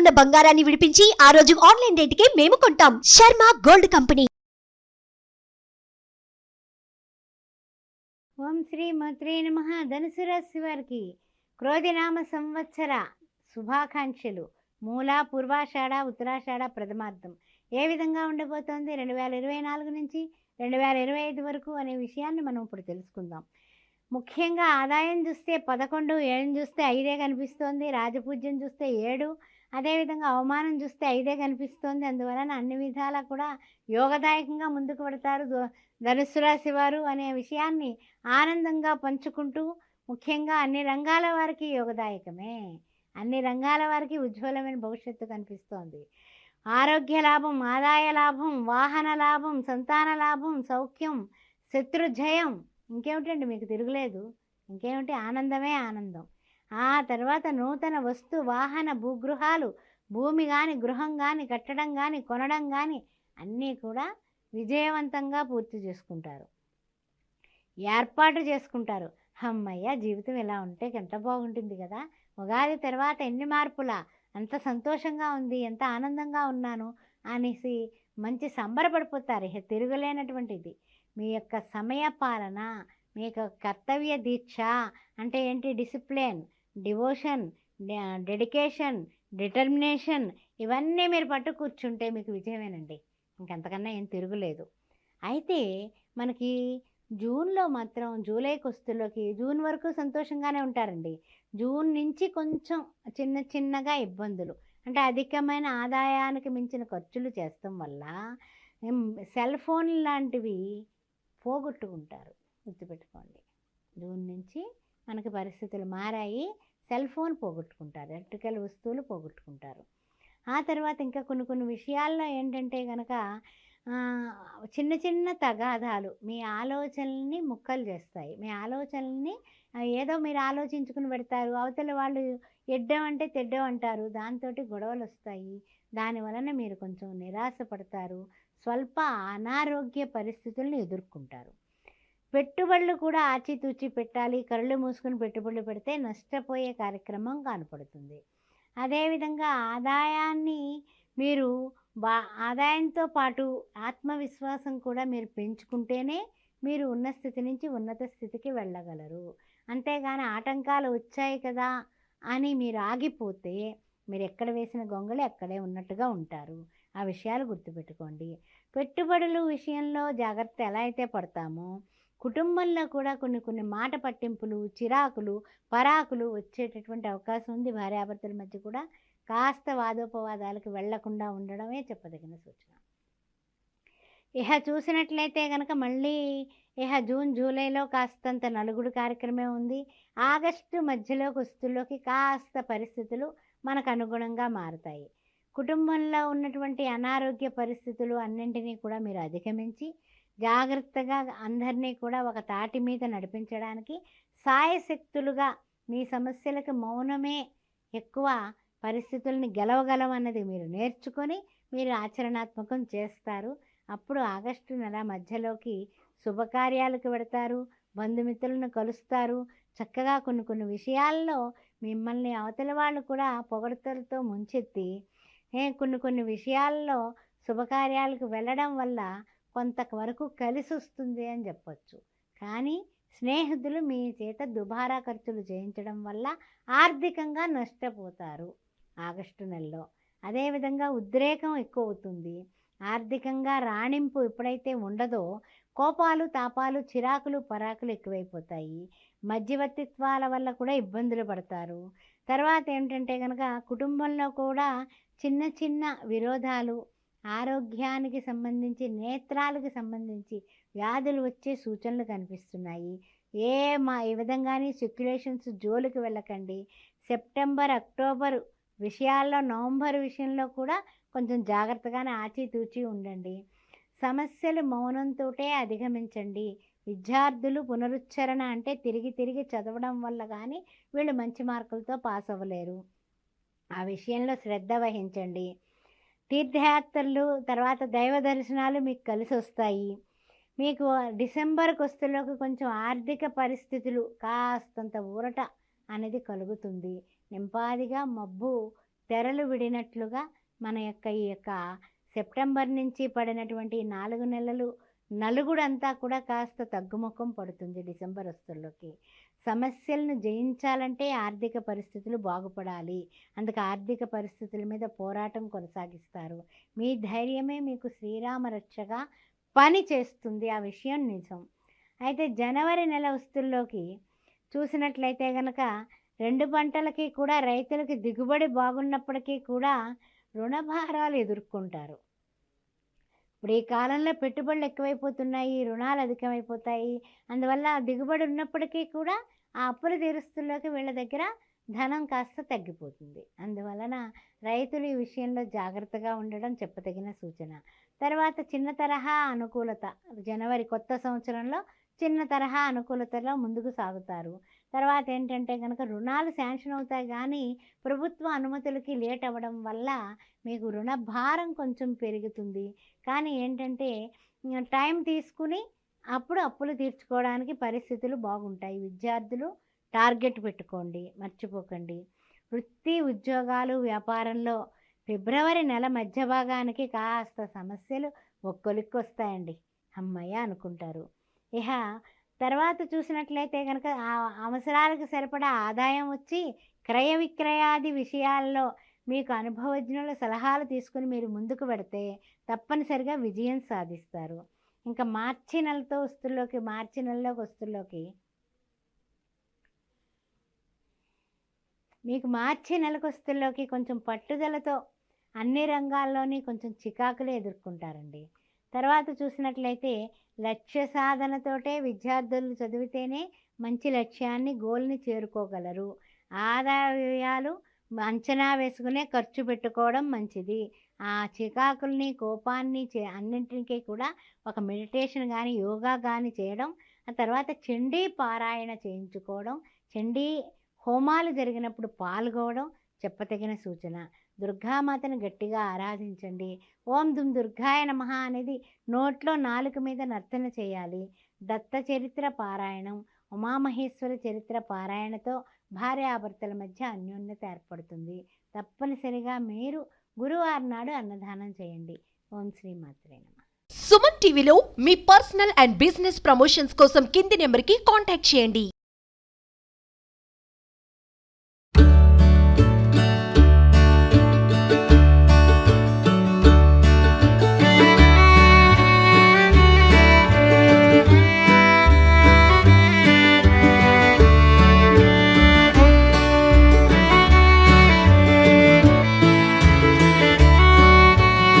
ఉన్న బంగారాన్ని విడిపించి ఆ రోజు ఆన్లైన్ రేటుకే మేము కొంటాం. Sharma gold company. ఓం శ్రీ మత్రే నమ. ధనుసు రాశి వారికి క్రోధినామ సంవత్సర శుభాకాంక్షలు. మూల పూర్వాషాఢ ఉత్తరాషాఢ ప్రథమార్థం. ఏ విధంగా ఉండబోతోంది? రెండు వేల ఇరవై నాలుగు నుంచి రెండు వేల ఇరవై ఐదు వరకు అనే విషయాన్ని మనం ఇప్పుడు తెలుసుకుందాం. ముఖ్యంగా ఆదాయం చూస్తే పదకొండు ఏళ్ళని చూస్తే ఐదే కనిపిస్తోంది. రాజపూజ్యం చూస్తే ఏడు అదేవిధంగా అవమానం చూస్తే ఐదే కనిపిస్తోంది. అందువలన అన్ని విధాలా కూడా యోగదాయకంగా ముందుకు పడతారు ధ- ధనుస్సు రాశి వారు అనే విషయాన్ని ఆనందంగా పంచుకుంటూ ముఖ్యంగా అన్ని రంగాల వారికి యోగదాయకమే. అన్ని రంగాల వారికి ఉజ్వలమైన భవిష్యత్తు కనిపిస్తోంది. ఆరోగ్య లాభం ఆదాయ లాభం వాహన లాభం సంతాన లాభం సౌఖ్యం శత్రు జయం ఇంకేమిటండి మీకు తిరుగులేదు? ఇంకేమిటి? ఆనందమే ఆనందం. ఆ తర్వాత నూతన వస్తు వాహన భూగృహాలు భూమి కానీ గృహం కానీ కట్టడం కానీ కొనడం కానీ అన్నీ కూడా విజయవంతంగా పూర్తి చేసుకుంటారు. ఏర్పాటు చేసుకుంటారు. అమ్మయ్య జీవితం ఇలా ఉంటే ఎంత బాగుంటుంది కదా! ఉగాది తర్వాత ఎన్ని మార్పులా? అంత సంతోషంగా ఉంది ఎంత ఆనందంగా ఉన్నాను అనేసి మంచి సంబరపడిపోతారు. ఇక తిరగలేనటువంటిది. మీ యొక్క సమయ పాలన మీ యొక్క కర్తవ్య దీక్ష అంటే ఏంటి? డిసిప్లిన్. డివోషన్ డెడికేషన్ డిటర్మినేషన్ ఇవన్నీ మీరు పట్టు కూర్చుంటే మీకు విజయమేనండి. ఇంకంతకన్నా ఏం తిరుగులేదు. అయితే మనకి జూన్లో మాత్రం జూలై కొస్తులోకి జూన్ వరకు సంతోషంగానే ఉంటారండి. జూన్ నుంచి కొంచెం చిన్న చిన్నగా ఇబ్బందులు. అంటే అధికమైన ఆదాయానికి మించిన ఖర్చులు చేస్తాం వల్ల సెల్ ఫోన్ లాంటివి పోగొట్టుకుంటారు. గుర్తుపెట్టుకోండి. జూన్ నుంచి మనకి పరిస్థితులు మారాయి. Cell phone పోగొట్టుకుంటారు. ఎలక్ట్రికల్ వస్తువులు పోగొట్టుకుంటారు. ఆ తర్వాత ఇంకా కొన్ని కొన్ని విషయాల్లో ఏంటంటే కనుక చిన్న చిన్న తగాదాలు మీ ఆలోచనల్ని ముక్కలు చేస్తాయి. మీ ఆలోచనల్ని ఏదో మీరు ఆలోచించుకుని పెడతారు. అవతల వాళ్ళు ఎడ్డం అంటే తెడ్డం అంటారు దాంతో గొడవలు వస్తాయి దాని వలన మీరు కొంచెం నిరాశపడతారు. స్వల్ప అనారోగ్య పరిస్థితులను ఎదుర్కొంటారు. పెట్టుబడులు కూడా ఆచితూచి పెట్టాలి. కళ్ళు మూసుకుని పెట్టుబడులు పెడితే నష్టపోయే కార్యక్రమం కనపడుతుంది. అదేవిధంగా ఆదాయాన్ని మీరు బా ఆదాయంతో పాటు ఆత్మవిశ్వాసం కూడా మీరు పెంచుకుంటేనే మీరు ఉన్న స్థితి నుంచి ఉన్నత స్థితికి వెళ్ళగలరు. అంతేగాని ఆటంకాలు వచ్చాయి కదా అని మీరు ఆగిపోతే మీరు ఎక్కడ వేసిన గొంగళి అక్కడే ఉన్నట్టుగా ఉంటారు. ఆ విషయాలు గుర్తుపెట్టుకోండి. పెట్టుబడులు విషయంలో జాగ్రత్త ఎలా అయితే పడతామో కుటుంబంలో కూడా కొన్ని కొన్ని మాట పట్టింపులు చిరాకులు పరాకులు వచ్చేటటువంటి అవకాశం ఉంది. భార్యాభర్తల మధ్య కూడా కాస్త వాదోపవాదాలకు వెళ్ళకుండా ఉండడమే చెప్పదగిన సూచన. ఇహ చూసినట్లయితే కనుక మళ్ళీ ఇహ జూన్ జూలైలో కాస్తంత నలుగుడు కార్యక్రమే ఉంది. ఆగస్టు మధ్యలో కుస్తుల్లోకి కాస్త పరిస్థితులు మనకు అనుగుణంగా మారుతాయి. కుటుంబంలో ఉన్నటువంటి అనారోగ్య పరిస్థితులు అన్నింటినీ కూడా మీరు అధిగమించి జాగ్రత్తగా అందరినీ కూడా ఒక తాటి మీద నడిపించడానికి సాయశక్తులుగా మీ సమస్యలకు మౌనమే ఎక్కువ పరిస్థితుల్ని గెలవగలం అన్నది మీరు నేర్చుకొని మీరు ఆచరణాత్మకం చేస్తారు. అప్పుడు ఆగస్టు నెల మధ్యలోకి శుభకార్యాలకు పెడతారు బంధుమిత్రులను కలుస్తారు. చక్కగా కొన్ని కొన్ని విషయాల్లో మిమ్మల్ని అవతల వాళ్ళు కూడా పొగడతలతో ముంచెత్తి ఏ కొన్ని కొన్ని విషయాల్లో శుభకార్యాలకు వెళ్ళడం వల్ల కొంతవరకు కలిసి వస్తుంది అని చెప్పొచ్చు. కానీ స్నేహితులు మీ చేత దుబారా ఖర్చులు చేయించడం వల్ల ఆర్థికంగా నష్టపోతారు ఆగస్టు నెలలో. అదేవిధంగా ఉద్రేకం ఎక్కువ అవుతుంది ఆర్థికంగా రాణింపు ఎప్పుడైతే ఉండదో కోపాలు తాపాలు చిరాకులు పరాకులు ఎక్కువైపోతాయి. మధ్యవర్తిత్వాల వల్ల కూడా ఇబ్బందులు పడతారు. తర్వాత ఏంటంటే కనుక కుటుంబంలో కూడా చిన్న చిన్న విరోధాలు ఆరోగ్యానికి సంబంధించి నేత్రాలకు సంబంధించి వ్యాధులు వచ్చే సూచనలు కనిపిస్తున్నాయి. ఏ మా ఈ విధంగానే సిక్యులేషన్స్ జోలికి వెళ్ళకండి. సెప్టెంబర్ అక్టోబర్ విషయాల్లో నవంబర్ విషయంలో కూడా కొంచెం జాగ్రత్తగానే ఆచితూచి ఉండండి. సమస్యలు మౌనంతోటే అధిగమించండి. విద్యార్థులు పునరుచ్చరణ అంటే తిరిగి తిరిగి చదవడం వల్ల కానీ వీళ్ళు మంచి మార్కులతో పాస్ అవ్వలేరు. ఆ విషయంలో శ్రద్ధ వహించండి. తీర్థయాత్రలు తర్వాత దైవ దర్శనాలు మీకు కలిసి వస్తాయి. మీకు డిసెంబర్కి వస్తులోకి కొంచెం ఆర్థిక పరిస్థితులు కాస్తంత ఊరట అనేది కలుగుతుంది. నింపాదిగా మబ్బు తెరలు విడినట్లుగా మన యొక్క ఈ యొక్క సెప్టెంబర్ నుంచి పడినటువంటి నాలుగు నెలలు నలుగుడంతా కూడా కాస్త తగ్గుముఖం పడుతుంది డిసెంబర్ వస్తుల్లోకి సమస్యలను జయించాలంటే ఆర్థిక పరిస్థితులు బాగుపడాలి. అందుకు ఆర్థిక పరిస్థితుల మీద పోరాటం కొనసాగిస్తారు. మీ ధైర్యమే మీకు శ్రీరామ రక్షగా పని చేస్తుంది. ఆ విషయం నిజం. అయితే జనవరి నెల వస్తుల్లోకి చూసినట్లయితే గనక రెండు పంటలకి కూడా రైతులకి దిగుబడి బాగున్నప్పటికీ కూడా రుణభారాలు ఎదుర్కొంటారు. ఇప్పుడు ఈ కాలంలో పెట్టుబడులు ఎక్కువైపోతున్నాయి రుణాలు అధికమైపోతాయి. అందువల్ల దిగుబడి ఉన్నప్పటికీ కూడా ఆ అప్పుల తీరుస్తుల్లోకి వీళ్ళ దగ్గర ధనం కాస్త తగ్గిపోతుంది. అందువలన రైతులు ఈ విషయంలో జాగ్రత్తగా ఉండడం చెప్పదగిన సూచన. తర్వాత చిన్న తరహా అనుకూలత. జనవరి కొత్త సంవత్సరంలో చిన్న తరహా అనుకూలతలో ముందుకు సాగుతారు. తర్వాత ఏంటంటే కనుక రుణాలు శాంక్షన్ అవుతాయి కానీ ప్రభుత్వ అనుమతులకి లేట్ అవ్వడం వల్ల మీకు రుణ భారం కొంచెం పెరుగుతుంది. కానీ ఏంటంటే టైం తీసుకుని అప్పుడు అప్పులు తీర్చుకోవడానికి పరిస్థితులు బాగుంటాయి. విద్యార్థులు టార్గెట్ పెట్టుకోండి మర్చిపోకండి. వృత్తి ఉద్యోగాలు వ్యాపారంలో ఫిబ్రవరి నెల మధ్య భాగానికి కాస్త సమస్యలు ఒక్కొలిక్కి వస్తాయండి అమ్మయ్య అనుకుంటారు. ఇహ తర్వాత చూసినట్లయితే కనుక అవసరాలకు సరిపడా ఆదాయం వచ్చి క్రయ విక్రయాది విషయాల్లో మీకు అనుభవజ్ఞుల సలహాలు తీసుకుని మీరు ముందుకు పెడితే తప్పనిసరిగా విజయం సాధిస్తారు. ఇంకా మార్చి నెలతో వస్తుల్లోకి మార్చి నెలలోకి వస్తుల్లోకి మీకు మార్చి నెలకు వస్తుల్లోకి కొంచెం పట్టుదలతో అన్ని రంగాల్లోని కొంచెం చికాకులు ఎదుర్కొంటారండి. తర్వాత చూసినట్లయితే లక్ష్య సాధనతోటే విద్యార్థులు చదివితేనే మంచి లక్ష్యాన్ని గోల్ని చేరుకోగలరు. ఆదాయ వ్యయాలు అంచనా వేసుకునే ఖర్చు పెట్టుకోవడం మంచిది. ఆ చికాకుల్ని కోపాన్ని చే అన్నింటికీ కూడా ఒక మెడిటేషన్ కానీ యోగా కానీ చేయడం ఆ తర్వాత చండీ పారాయణ చేయించుకోవడం చండీ హోమాలు జరిగినప్పుడు పాల్గొవడం చెప్పతగిన సూచన. దుర్గామాతను గట్టిగా ఆరాధించండి. ఓం దుమ్ దుర్గాయ నమః అనేది నోట్లో నాలుక మీద నర్తన చేయాలి. దత్త చరిత్ర పారాయణం ఉమామహేశ్వర చరిత్ర పారాయణతో భార్యాభర్తల మధ్య అన్యోన్యత ఏర్పడుతుంది. తప్పనిసరిగా మీరు గురువారం నాడు అన్నదానం చేయండి. ఓం శ్రీ మాత్రే సుమన్ టీవీలో మీ పర్సనల్ అండ్ బిజినెస్ ప్రమోషన్స్ కోసం కింది నెంబర్కి కాంటాక్ట్ చేయండి.